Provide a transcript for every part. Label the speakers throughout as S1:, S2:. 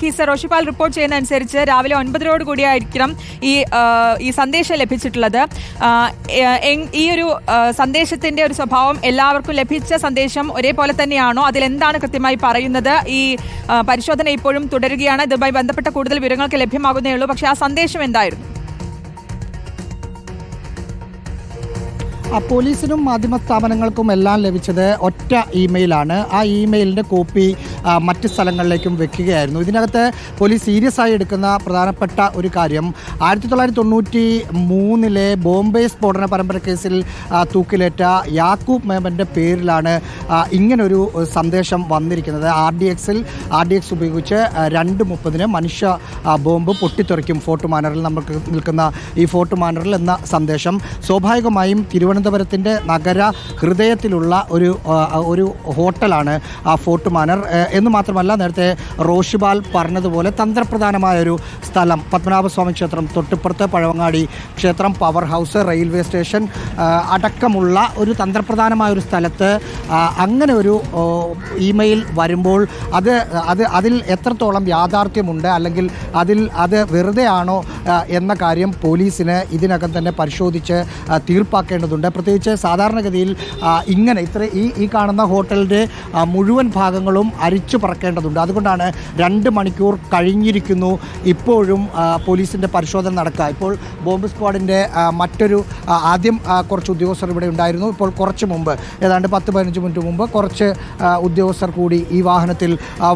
S1: ഹീസർ Roshipal report ചെയ്യുന്ന അനുസരിച്ച് രാവിലെ ഒൻപതരോട് കൂടിയായിരിക്കണം ഈ ഈ സന്ദേശം ലഭിച്ചിട്ടുള്ളത്. ഈ ഒരു സന്ദേശത്തിന്റെ ഒരു സ്വഭാവം എല്ലാവർക്കും ലഭിച്ച സന്ദേശം ഒരേപോലെ തന്നെയാണോ? അതിൽ എന്താണ് കൃത്യമായി പറയുന്നത്? ഈ പരിശോധന ഇപ്പോഴും തുടരുകയാണ്. ഇതുമായി ബന്ധപ്പെട്ട കൂടുതൽ വിവരങ്ങൾക്ക് ലഭ്യമാകുന്നേ ഉള്ളൂ. പക്ഷേ ആ സന്ദേശം എന്തായിരുന്നു?
S2: പോലീസിനും മാധ്യമ സ്ഥാപനങ്ങൾക്കും എല്ലാം ലഭിച്ചത് ഒറ്റ ഇമെയിലാണ്. ആ ഇമെയിലിന്റെ കോപ്പി മറ്റ് സ്ഥലങ്ങളിലേക്കും വെക്കുകയായിരുന്നു. ഇതിനകത്ത് പോലീസ് സീരിയസ് ആയി എടുക്കുന്ന പ്രധാനപ്പെട്ട ഒരു കാര്യം ആയിരത്തി തൊള്ളായിരത്തി തൊണ്ണൂറ്റി മൂന്നിലെ ബോംബെ സ്ഫോടന പരമ്പര കേസിൽ തൂക്കിലേറ്റ യാക്കൂബ് മേമന്റെ പേരിലാണ് ഇങ്ങനൊരു സന്ദേശം വന്നിരിക്കുന്നത്. ആർ ഡി എക്സിൽ ആർ ഡി എക്സ് ഉപയോഗിച്ച് രണ്ട് മുപ്പതിന് മനുഷ്യ ബോംബ് പൊട്ടിത്തെറിക്കും ഫോർട്ട് മാനറിൽ നമുക്ക് നിൽക്കുന്ന ഈ ഫോർട്ട് മാനറിൽ എന്ന സന്ദേശം. സ്വാഭാവികമായും തിരുവനന്തപുരത്തിന്റെ നഗര ഹൃദയത്തിലുള്ള ഒരു ഒരു ഹോട്ടലാണ് ആ ഫോർട്ട് മാനർ എന്ന് മാത്രമല്ല നേരത്തെ റോഷിബാൽ പറഞ്ഞതുപോലെ തന്ത്രപ്രധാനമായൊരു സ്ഥലം പത്മനാഭസ്വാമി ക്ഷേത്രം തൊട്ടിപ്പുറത്ത് പഴവങ്ങാടി ക്ഷേത്രം പവർ ഹൗസ് റെയിൽവേ സ്റ്റേഷൻ അടക്കമുള്ള ഒരു തന്ത്രപ്രധാനമായ ഒരു സ്ഥലത്ത് അങ്ങനെ ഒരു ഇമെയിൽ വരുമ്പോൾ അത് അത് അതിൽ എത്രത്തോളം യാഥാർത്ഥ്യമുണ്ട് അല്ലെങ്കിൽ അതിൽ അത് വെറുതെയാണോ എന്ന കാര്യം പോലീസിന് ഇതിനകം തന്നെ പരിശോധിച്ച് തീർപ്പാക്കേണ്ടതുണ്ട്. പ്രത്യേകിച്ച് സാധാരണഗതിയിൽ ഇങ്ങനെ ഇത്ര ഈ ഈ കാണുന്ന ഹോട്ടലിന്റെ മുഴുവൻ ഭാഗങ്ങളും അരിച്ചു പറക്കേണ്ടതുണ്ട്. അതുകൊണ്ടാണ് രണ്ട് മണിക്കൂർ കഴിഞ്ഞിരിക്കുന്നു. ഇപ്പോഴും പോലീസിന്റെ പരിശോധന നടക്കുക. ഇപ്പോൾ ബോംബ് സ്ക്വാഡിന്റെ മറ്റൊരു ആദ്യം കുറച്ച് ഉദ്യോഗസ്ഥർ ഇവിടെ ഉണ്ടായിരുന്നു. ഇപ്പോൾ കുറച്ച് മുമ്പ് ഏതാണ്ട് പത്ത് പതിനഞ്ച് മിനിറ്റ് മുമ്പ് കുറച്ച് ഉദ്യോഗസ്ഥർ കൂടി ഈ വാഹനത്തിൽ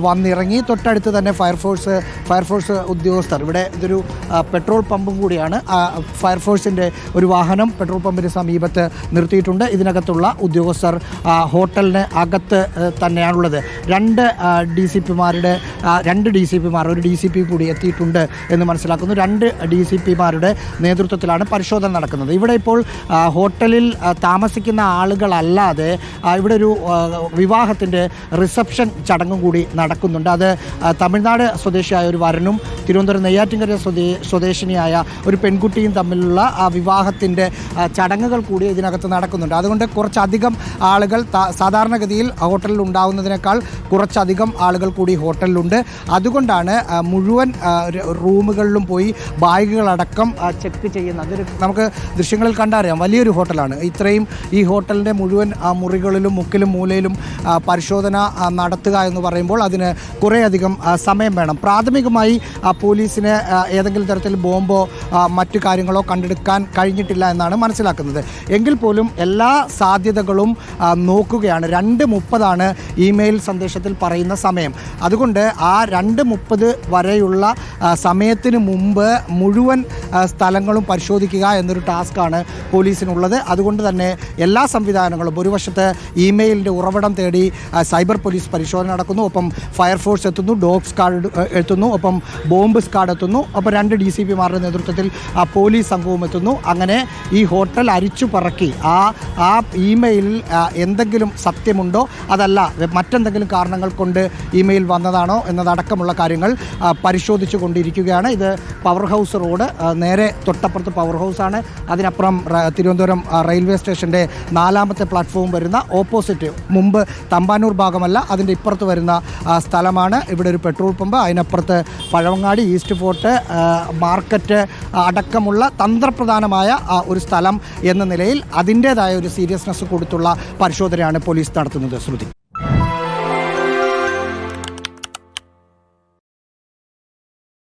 S2: വന്നിറങ്ങി. തൊട്ടടുത്ത് തന്നെ ഫയർഫോഴ്സ് ഫയർഫോഴ്സ് ഉദ്യോഗസ്ഥർ. ഇവിടെ ഇതൊരു പെട്രോൾ പമ്പും കൂടിയാണ്. ഫയർഫോഴ്സിന്റെ ഒരു വാഹനം പെട്രോൾ പമ്പിന് സമീപത്ത് നിർത്തിയിട്ടുണ്ട്. ഇതിനകത്തുള്ള ഉദ്യോഗസ്ഥർ ഹോട്ടലിന് അകത്ത് തന്നെയാണുള്ളത്. രണ്ട് ഡി സി പിമാരുടെ രണ്ട് ഡി സി പിമാർ ഒരു ഡി സി പി കൂടി എത്തിയിട്ടുണ്ട് എന്ന് മനസ്സിലാക്കുന്നു. രണ്ട് ഡി സി പിമാരുടെ നേതൃത്വത്തിലാണ് പരിശോധന നടക്കുന്നത്. ഇവിടെ ഇപ്പോൾ ഹോട്ടലിൽ താമസിക്കുന്ന ആളുകളല്ലാതെ ഇവിടെ ഒരു വിവാഹത്തിന്റെ റിസപ്ഷൻ ചടങ്ങും കൂടി നടക്കുന്നുണ്ട്. അത് തമിഴ്നാട് സ്വദേശിയായ ഒരു വരനും തിരുവനന്തപുരം നെയ്യാറ്റിൻകര സ്വദേ സ്വദേശിനിയായ ഒരു പെൺകുട്ടിയും തമ്മിലുള്ള ആ വിവാഹത്തിന്റെ ചടങ്ങുകൾ കൂടി ഇതിനകത്ത് നടക്കുന്നുണ്ട്. അതുകൊണ്ട് കുറച്ചധികം ആളുകൾ സാധാരണഗതിയിൽ ഹോട്ടലിൽ ഉണ്ടാവുന്നതിനേക്കാൾ കുറച്ചധികം ആളുകൾ കൂടി ഹോട്ടലിലുണ്ട്. അതുകൊണ്ടാണ് മുഴുവൻ റൂമുകളിലും പോയി ബാഗുകളടക്കം ചെക്ക് ചെയ്യുന്നത് അതൊരു നമുക്ക് ദൃശ്യങ്ങളിൽ കണ്ടറിയാം. വലിയൊരു ഹോട്ടലാണ്. ഇത്രയും ഈ ഹോട്ടലിന്റെ മുഴുവൻ മുറികളിലും മുക്കിലും മൂലയിലും പരിശോധന നടത്തുക എന്ന് പറയുമ്പോൾ അതിന് കുറേയധികം സമയം വേണം. പ്രാഥമികമായി പോലീസിന് ഏതെങ്കിലും തരത്തിൽ ബോംബോ മറ്റു കാര്യങ്ങളോ കണ്ടെടുക്കാൻ കഴിഞ്ഞിട്ടില്ല എന്നാണ് മനസ്സിലാക്കുന്നത്. എങ്കിൽ പോലും എല്ലാ സാധ്യതകളും നോക്കുകയാണ്. രണ്ട് മുപ്പതാണ് ഇമെയിൽ സന്ദേശത്തിൽ പറയുന്ന സമയം. അതുകൊണ്ട് ആ രണ്ട് മുപ്പത് വരെയുള്ള സമയത്തിന് മുമ്പ് മുഴുവൻ സ്ഥലങ്ങളും പരിശോധിക്കുക എന്നൊരു ടാസ്ക്കാണ് പോലീസിനുള്ളത്. അതുകൊണ്ട് തന്നെ എല്ലാ സംവിധാനങ്ങളും ഒരു വശത്ത് ഇമെയിലിന്റെ ഉറവിടം തേടി സൈബർ പോലീസ് പരിശോധന നടക്കുന്നു ഒപ്പം ഫയർഫോഴ്സ് എത്തുന്നു ഡോഗ് കാർഡ് എത്തുന്നു ഒപ്പം ബോംബ് സ്ക്വാഡ് എത്തുന്നു. അപ്പോൾ രണ്ട് ഡി സി പിമാരുടെ നേതൃത്വത്തിൽ ആ, പോലീസ് സംഘവും എത്തുന്നു. അങ്ങനെ ഈ ഹോട്ടൽ അരിച്ചു പറക്കി. ആ ആ ഇമെയിലിൽ എന്തെങ്കിലും സത്യമുണ്ടോ? അതല്ല മറ്റെന്തെങ്കിലും കാരണങ്ങൾ കൊണ്ട് ഇമെയിൽ വന്നതാണോ എന്നതടക്കമുള്ള കാര്യങ്ങൾ പരിശോധിച്ചു കൊണ്ടിരിക്കുകയാണ്. ഇത് പവർ ഹൗസ് റോഡ് നേരെ തൊട്ടപ്പുറത്ത് പവർ ഹൗസാണ് അതിനപ്പുറം തിരുവനന്തപുരം റെയിൽവേ സ്റ്റേഷന്റെ നാലാമത്തെ പ്ലാറ്റ്ഫോം വരുന്ന ഓപ്പോസിറ്റ് മുമ്പ് തമ്പാനൂർ ഭാഗമല്ല അതിന്റെ ഇപ്പുറത്ത് വരുന്ന സ്ഥലമാണ്. ഇവിടെ ഒരു പെട്രോൾ പമ്പ് അതിനപ്പുറത്ത് പഴവങ്ങാടി ഈസ്റ്റ് ഫോർട്ട് മാർക്കറ്റ് അടക്കമുള്ള തന്ത്രപ്രധാനമായ ഒരു സ്ഥലം എന്ന നിലയിൽ അതിന്റേതായ ഒരു സീരിയസ്നെസ് കൊടുത്തുള്ള പരിശോധനയാണ് പോലീസ് നടത്തുന്നത്. ശ്രുതി.